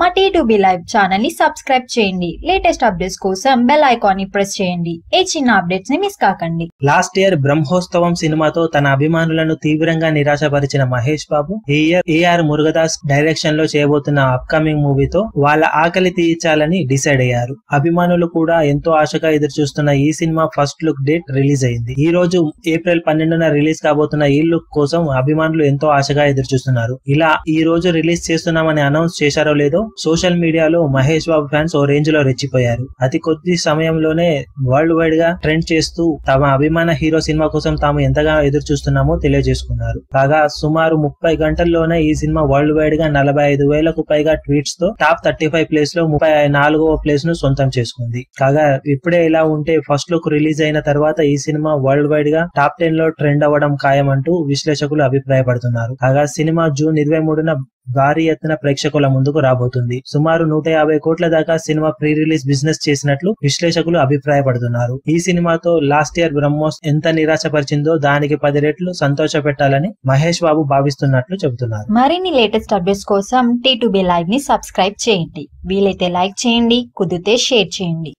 మా T live ఛానల్ని subscribe చేయండి. లేటెస్ట్ అప్డేట్స్ కోసం బెల్ ఐకాన్ని ప్రెస్ చేయండి. ఏ చిన్న అప్డేట్స్ని మిస్ కాకండి. లాస్ట్ ఇయర్ బ్రహ్మోత్సవం సినిమాతో తన అభిమానులను తీవ్రంగా నిరాశపరిచిన మహేష్ బాబు ఈ ఇయర్ ఏఆర్ మురుగదాస్ డైరెక్షన్లో చేయబోతున్న అప్కమింగ్ మూవీతో వాళ్ళ ఆకలి తీర్చాలని డిసైడ్ అయ్యారు. అభిమానులు కూడా ఎంతో ఆశగా ఎదురు చూస్తున్న ఈ cinema first look date release అయింది. ఈ రోజు ఏప్రిల్ పన్నెండున రిలీజ్ కాబోతున్న ఈ లుక్ కోసం అభిమానులు ఎంతో ఆశగా ఎదురు చూస్తున్నారు ఇలా ఈ రోజు రిలీజ్ చేస్తున్నామని అనౌన్స్ చేశారో లేదో సోషల్ మీడియాలో మహేష్ బాబు ఫ్యాన్స్ ఓ రేంజ్లో రెచ్చిపోయారు. అతి కొద్ది సమయంలోనే వరల్డ్ వైడ్గా ట్రెండ్ చేస్తూ తమ అభిమాన హీరో సినిమా కోసం తాము ఎంతగా ఎదురు చూస్తున్నామో తెలియజేసుకున్నారు. కాగా సుమారు ముప్పై గంటల్లోనే ఈ సినిమా వరల్డ్ వైడ్గా నలభై ఐదు వేలకు పైగా ట్వీట్స్తో టాప్ థర్టీ ఫైవ్ ప్లేస్లో ముప్పై నాలుగవ ప్లేస్ను సొంతం చేసుకుంది. కాగా ఇప్పుడే ఇలా ఉంటే ఫస్ట్ లుక్ రిలీజ్ అయిన తర్వాత ఈ సినిమా వరల్డ్ వైడ్గా టాప్ టెన్లో ట్రెండ్ అవ్వడం ఖాయమంటూ విశ్లేషకులు అభిప్రాయపడుతున్నారు. కాగా సినిమా జూన్ ఇరవై మూడున భారీ ఎత్తున ప్రేక్షకుల ముందుకు రాబోతుంది. సుమారు నూట యాభై కోట్ల దాకా సినిమా ప్రీ రిలీజ్ బిజినెస్ చేసినట్లు విశ్లేషకులు అభిప్రాయపడుతున్నారు. ఈ సినిమాతో లాస్ట్ ఇయర్ బ్రహ్మోస్ ఎంత నిరాశపరిచిందో దానికి పది రెట్లు సంతోష పెట్టాలని మహేష్ బాబు భావిస్తున్నట్లు చెబుతున్నారు. మరిన్ని లేటెస్ట్ అప్డేట్స్ కోసం టీ లైవ్ని సబ్స్క్రైబ్ చేయండి. వీలైతే లైక్ చేయండి కుదిరితే షేర్ చేయండి.